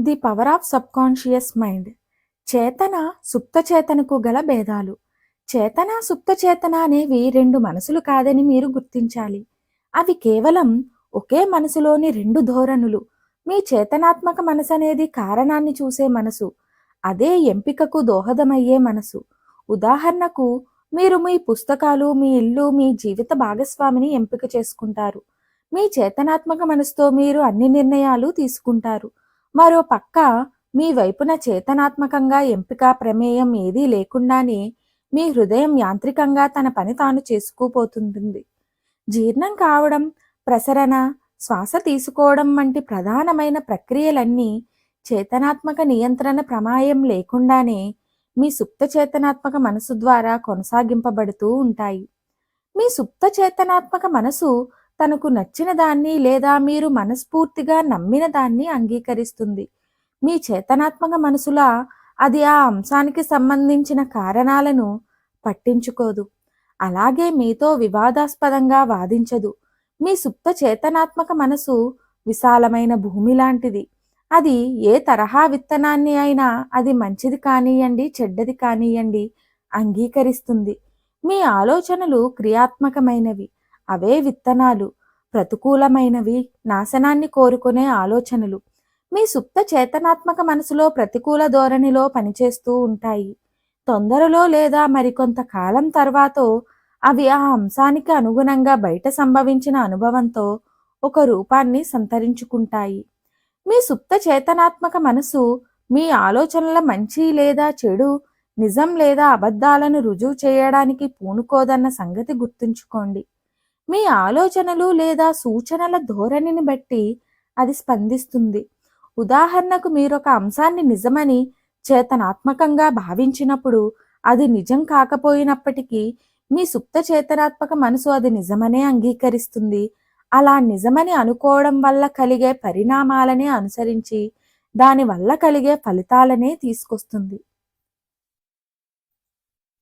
The power of subconscious mind. చేతన సుప్త చేతనకు గల భేదాలు. చేతన సుప్త చేతన అనేవి రెండు మనసులు కాదని మీరు గుర్తించాలి. అవి కేవలం ఒకే మనసులోని రెండు ధోరణులు. మీ చేతనాత్మక మనసు అనేది కారణాన్ని చూసే మనసు. అదే ఎంపికకు దోహదమయ్యే మనసు. ఉదాహరణకు మీరు మీ పుస్తకాలు మీ ఇల్లు మీ జీవిత భాగస్వామిని ఎంపిక చేసుకుంటారు. మీ చేతనాత్మక మనసుతో మీరు అన్ని నిర్ణయాలు తీసుకుంటారు. మరో పక్క మీ వైపున చేతనాత్మకంగా ఎంపిక ప్రమేయం ఏదీ లేకుండానే మీ హృదయం యాంత్రికంగా తన పని తాను చేసుకుపోతుంది జీర్ణం కావడం ప్రసరణ శ్వాస తీసుకోవడం వంటి ప్రధానమైన ప్రక్రియలన్నీ చేతనాత్మక నియంత్రణ ప్రమాయం లేకుండానే మీ సుప్త చేతనాత్మక మనసు ద్వారా కొనసాగింపబడుతూ ఉంటాయి. మీ సుప్త చేతనాత్మక మనసు తనకు నచ్చిన దాన్ని లేదా మీరు మనస్ఫూర్తిగా నమ్మిన దాన్ని అంగీకరిస్తుంది. మీ చేతనాత్మక మనసులా అది ఆ అంశానికి సంబంధించిన కారణాలను పట్టించుకోదు. అలాగే మీతో వివాదాస్పదంగా వాదించదు. మీ సుప్త చేతనాత్మక మనసు విశాలమైన భూమి లాంటిది. అది ఏ తరహా విత్తనాన్ని అయినా అది మంచిది కానియండి చెడ్డది కానియండి అంగీకరిస్తుంది. మీ ఆలోచనలు క్రియాత్మకమైనవి. అవే విత్తనాలు. ప్రతికూలమైనవి నాశనాన్ని కోరుకునే ఆలోచనలు. మీ సుప్త చేతనాత్మక మనసులో ప్రతికూల ధోరణిలో పనిచేస్తూ ఉంటాయి. తొందరలో లేదా మరికొంత కాలం తర్వాతో అవి ఆ అంశానికి అనుగుణంగా బయట సంభవించిన అనుభవంతో ఒక రూపాన్ని సంతరించుకుంటాయి. మీ సుప్త చేతనాత్మక మనసు మీ ఆలోచనల మంచి లేదా చెడు నిజం లేదా అబద్ధాలను రుజువు చేయడానికి పూనుకోదన్న సంగతి గుర్తుంచుకోండి. మీ ఆలోచనలు లేదా సూచనల ధోరణిని బట్టి అది స్పందిస్తుంది. ఉదాహరణకు మీరొక అంశాన్ని నిజమని చేతనాత్మకంగా భావించినప్పుడు అది నిజం కాకపోయినప్పటికీ మీ సుప్త చేతనాత్మక మనసు అది నిజమనే అంగీకరిస్తుంది. అలా నిజమని అనుకోవడం వల్ల కలిగే పరిణామాలనే అనుసరించి దాని వల్ల కలిగే ఫలితాలనే తీసుకొస్తుంది.